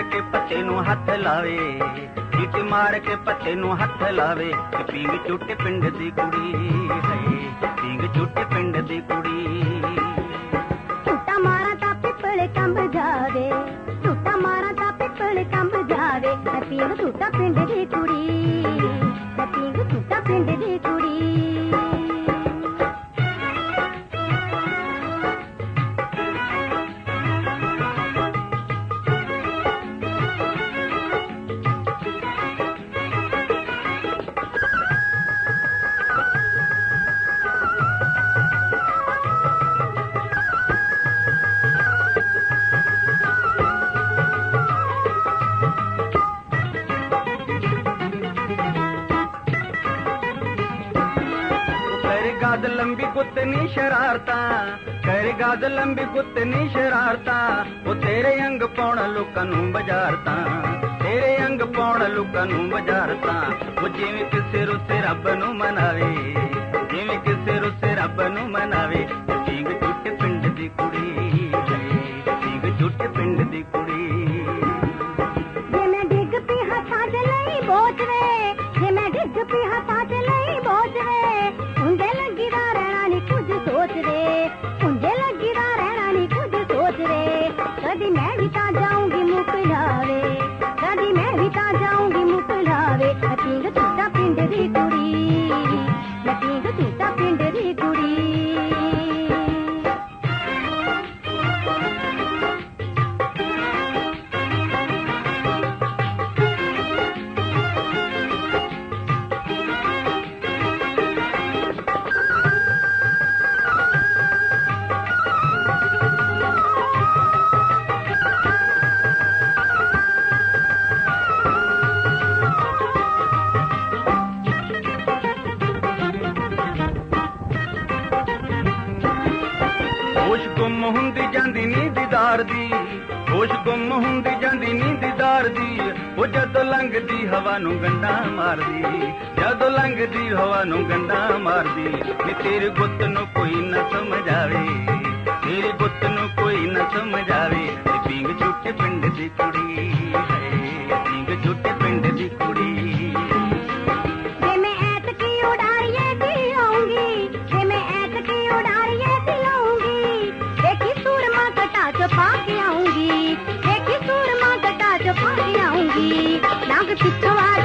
ਮਾਰ ਕੇ ਪੱਤੇ ਨੂੰ ਹੱਥ ਲਾਵੇ ਸੀਟੀ ਮਾਰ ਕੇ ਪੱਤੇ ਨੂੰ ਹੱਥ ਲਾਵੇ। ਤੇ ਪੀਂਗ ਪਿੰਡ ਦੀ ਕੁੜੀ ਹੈ ਪੀਂਗ ਝੁੱਟੇ ਪਿੰਡ ਦੀ ਕੁੜੀ। ਝੂਟਾ ਮਾਰਾਂ ਤਾਂ ਪਿੱਪਲ ਕੰਬ ਜਾਵੇ, ਝੂਟਾ ਮਾਰਾਂ ਤਾਂ ਪਿੱਪਲ ਕੰਬ ਜਾਵੇ। ਮੈਂ ਝੂਟਾ ਪਿੰਡ ਦੀ ਕੁੜੀ, ਮੈਂ ਝੂਟਾ ਪਿੰਡ ਦੀ ਕੁੜੀ। ਕਰ ਗਾਦ ਲੰਬੀ ਗੁੱਤਨੀ ਸ਼ਰਾਰਤਾਂ ਕਰ ਗਾਦ ਲੰਬੀ ਗੁੱਤਨੀ ਸ਼ਰਾਰਤਾਂ, ਉਹ ਤੇਰੇ ਅੰਗ ਪਾਉਣ ਲੋਕਾਂ ਨੂੰ ਬਾਜ਼ਾਰਤਾਂ, ਤੇਰੇ ਅੰਗ ਪਾਉਣ ਲੋਕਾਂ ਨੂੰ ਬਾਜ਼ਾਰਤਾਂ, ਉਹ ਜਿਵੇਂ ਕਿਸੇ ਰੁੱਸੇ ਰੱਬ ਨੂੰ ਮਨਾਵੇ, ਜਿਵੇਂ ਕਿਸੇ ਰੁੱਸੇ ਰੱਬ ਨੂੰ ਮਨਾਵੇ ਸਿੰਘ ਝੁੱਟ ਪਿੰਡ ਦੀ ਕੁੜੀ ਸਿੰਘ ਝੁੱਟ ਪਿੰਡ ਦੀ ਕੁੜੀ। ਜੇ ਮੈਂ ਡਿੱਗ ਪਈ ਹੱਥਾਂ ਲਈ ਬੋਝ ਵੇ ਜੇ ਮੈਂ ਡਿੱਗ ਪਈ ਮੈਂ ਪਿੰਗ ਟੁੱਟਾ ਹੋਸ਼ ਗੁੰਮ ਹੁੰਦੀ ਜਾਂਦੀ ਨੀ ਦੀਦਾਰ ਦੀ। ਹੋਸ਼ ਗੁੰਮ ਹੁੰਦੀ ਜਾਂਦੀ ਨੀ ਦੀਦਾਰ ਦੀ। ਉਹ ਜਦੋਂ ਲੰਘਦੀ ਹਵਾ ਨੂੰ ਗੰਡਾ ਮਾਰਦੀ। ਜਦੋਂ ਲੰਘਦੀ ਹਵਾ ਨੂੰ ਗੰਡਾ ਮਾਰਦੀ। ਨੀ ਤੇਰੇ ਗੁੱਤ ਨੂੰ ਕੋਈ ਨਾ ਸਮਝਾਵੇ। ਤੇਰੇ ਗੁੱਤ ਨੂੰ ਕੋਈ ਨਾ ਸਮਝਾਵੇ। ਨੀ ਪਿੰਗ ਝੂਠੇ ਪਿੰਡ ਦੀ ਕੁੜੀ। ਹੈ ਪਿੰਗ ਝੂਠੇ ਪਿੰਡ ਦੀ que